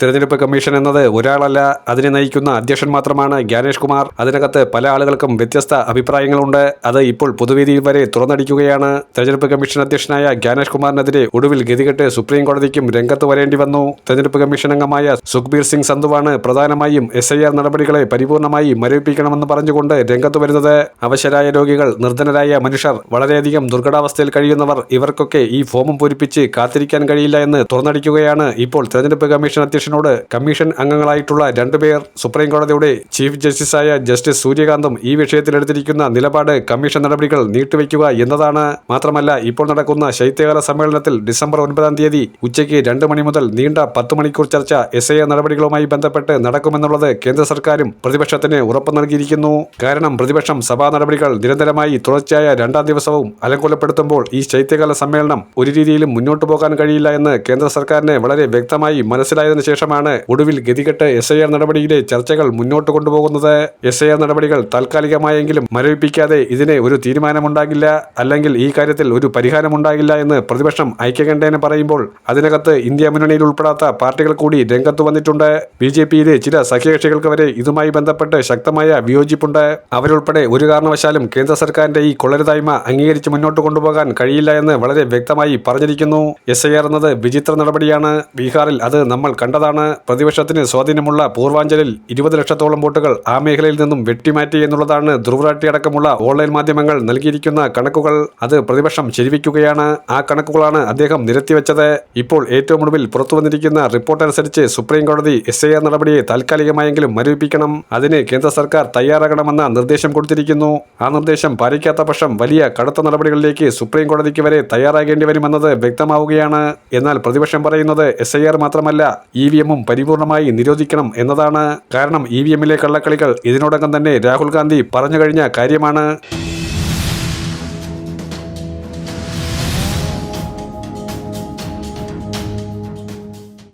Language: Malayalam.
തിരഞ്ഞെടുപ്പ് കമ്മീഷൻ എന്നത് ഒരാളല്ല അതിനെ നയിക്കുന്ന അധ്യക്ഷൻ മാത്രമാണ് ജ്ഞാനേഷ് കുമാർ. അതിനകത്ത് പല ആളുകൾക്കും വ്യത്യസ്ത അഭിപ്രായങ്ങളുണ്ട്. അത് ഇപ്പോൾ പൊതുവേദിയിൽ വരെ തുറന്നടിക്കുകയാണ്. തെരഞ്ഞെടുപ്പ് കമ്മീഷൻ അധ്യക്ഷനായ ജ്ഞാനേഷ് കുമാറിനെതിരെ ഒടുവിൽ ഗതികെട്ട് സുപ്രീം കോടതിക്കും രംഗത്ത് വരേണ്ടി വന്നു. തെരഞ്ഞെടുപ്പ് കമ്മീഷൻ അംഗമായ സുഖ്ബീർ സിംഗ് സന്ധുവാണ് പ്രധാനമായും എസ് നടപടികളെ പരിപൂർണമായി മരവിപ്പിക്കണമെന്ന് പറഞ്ഞുകൊണ്ട് രംഗത്ത് വരുന്നത്. അവശരായ രോഗികൾ നിർധനരായ മനുഷ്യർ വളരെയധികം ദുർഘടാവസ്ഥയിൽ കഴിയുന്നവർ ഇവർക്കൊക്കെ ഈ ഫോമും പൂരിപ്പിച്ച് കാത്തിരിക്കാൻ കഴിയില്ല എന്ന് തുറന്നടിക്കുകയാണ് ഇപ്പോൾ തെരഞ്ഞെടുപ്പ് കമ്മീഷൻ അധ്യക്ഷനോട് കമ്മീഷൻ അംഗങ്ങളായിട്ടുള്ള രണ്ടുപേർ സുപ്രീം കോടതിയുടെ ചീഫ് ജസ്റ്റിസായ ജസ്റ്റിസ് സൂര്യകാന്തും ഈ വിഷയത്തിൽ എടുത്തിരിക്കുന്ന നിലപാട് കമ്മീഷൻ നടപടികൾ നീട്ടിവെക്കുക എന്നതാണ് മാത്രമല്ല ഇപ്പോൾ നടക്കുന്ന ശൈത്യകാല സമ്മേളനത്തിൽ ഡിസംബർ ഒൻപതാം തീയതി ഉച്ചയ്ക്ക് രണ്ട് മണി മുതൽ നീണ്ട പത്ത് മണിക്കൂർ ചർച്ച എസ് ഐ നടപടികളുമായി ബന്ധപ്പെട്ട് നടക്കുമെന്നുള്ളത് കേന്ദ്ര സർക്കാരും പ്രതിപക്ഷത്തിന് ഉറപ്പ് നൽകിയിരിക്കുന്നു. കാരണം പ്രതിപക്ഷം സഭാ നടപടികൾ നിരന്തരമായി തുടർച്ചയായ രണ്ടാം ദിവസവും അലങ്കോലപ്പെടുത്തുമ്പോൾ ഈ ശൈത്യകാല സമ്മേളനം ഒരു രീതിയിലും മുന്നോട്ടു പോകാൻ കഴിയില്ല എന്ന് കേന്ദ്ര സർക്കാരിന് വളരെ വ്യക്തമായി മനസ്സിലായതിനു ശേഷമാണ് ഒടുവിൽ ഗതികെട്ട് എസ് ഐ ആർ നടപടിയിലെ ചർച്ചകൾ മുന്നോട്ട് കൊണ്ടുപോകുന്നത്. എസ് ഐ ആർ നടപടികൾ താൽക്കാലികമായെങ്കിലും മരവിപ്പിക്കാതെ ഇതിന് ഒരു തീരുമാനമുണ്ടാകില്ല. അല്ലെങ്കിൽ ഈ കാര്യത്തിൽ ഒരു പരിഹാരമുണ്ടാകില്ല എന്ന് പ്രതിപക്ഷം ഐക്യകണ്ഠേന പറയുമ്പോൾ അതിനകത്ത് ഇന്ത്യ മുന്നണിയിൽ ഉൾപ്പെടാത്ത പാർട്ടികൾ കൂടി രംഗത്ത് വന്നിട്ടുണ്ട്. ബി ജെ പിയിലെ ചില സഖ്യകക്ഷികൾക്ക് വരെ ഇതുമായി ബന്ധപ്പെട്ട് ശക്തമായ വിയോജിപ്പുണ്ട്. അവരുൾപ്പെടെ ഒരു കാരണവശാലും കേന്ദ്ര സർക്കാരിന്റെ ഈ കൊള്ളരുതായ്മ അംഗീകരിച്ച് മുന്നോട്ട് കൊണ്ടുപോകാൻ കഴിയില്ല എന്ന് വളരെ വ്യക്തമായി പറഞ്ഞിരിക്കുന്നു. എസ് ഐ ആർ എന്നത് വിചിത്ര നടപടിയാണ്. ബീഹാറിൽ അത് നമ്മൾ കണ്ടതാണ്. പ്രതിപക്ഷത്തിന് സ്വാധീനമുള്ള പൂർവാഞ്ചലിൽ ഇരുപത് ലക്ഷത്തോളം വോട്ടുകൾ ആ മേഖലയിൽ നിന്നും വെട്ടിമാറ്റി എന്നുള്ളതാണ് ധ്രുവരാട്ടി അടക്കമുള്ള ഓൺലൈൻ മാധ്യമങ്ങൾ നൽകിയിരിക്കുന്ന കണക്കുകൾ. അത് പ്രതിപക്ഷം ശരിവിക്കുകയാണ്. ആ കണക്കുകളാണ് അദ്ദേഹം നിരത്തിവെച്ചത്. ഇപ്പോൾ ഏറ്റവും ഒടുവിൽ പുറത്തു വന്നിരിക്കുന്ന റിപ്പോർട്ട് അനുസരിച്ച് സുപ്രീം കോടതി എസ് ഐ ആർ നടപടിയെ താൽക്കാലികമായെങ്കിലും മരവിപ്പിക്കണം. അതിന് കേന്ദ്ര സർക്കാർ തയ്യാറാകണമെന്ന നിർദ്ദേശം കൊടുത്തിരിക്കുന്നു. ആ നിർദ്ദേശം പാലിക്കാത്ത പക്ഷം വലിയ കടുത്ത നടപടികളിലേക്ക് സുപ്രീം കോടതിക്ക് വരെ തയ്യാറാകേണ്ടി വരുമെന്നത് വ്യക്തമാവുകയാണ്. എന്നാൽ പ്രതിപക്ഷം പറയുന്നത് എസ് ഐ ആർ മാത്രമല്ല ഇ വി എമ്മും പരിപൂർണമായി നിരോധിക്കണം എന്നതാണ് കാരണം ഇ വി എമ്മിലെ കള്ളക്കളികൾ. ഇതിനോടകം തന്നെ രാഹുൽ ഗാന്ധി പറഞ്ഞു കഴിഞ്ഞ കാര്യമാണ്.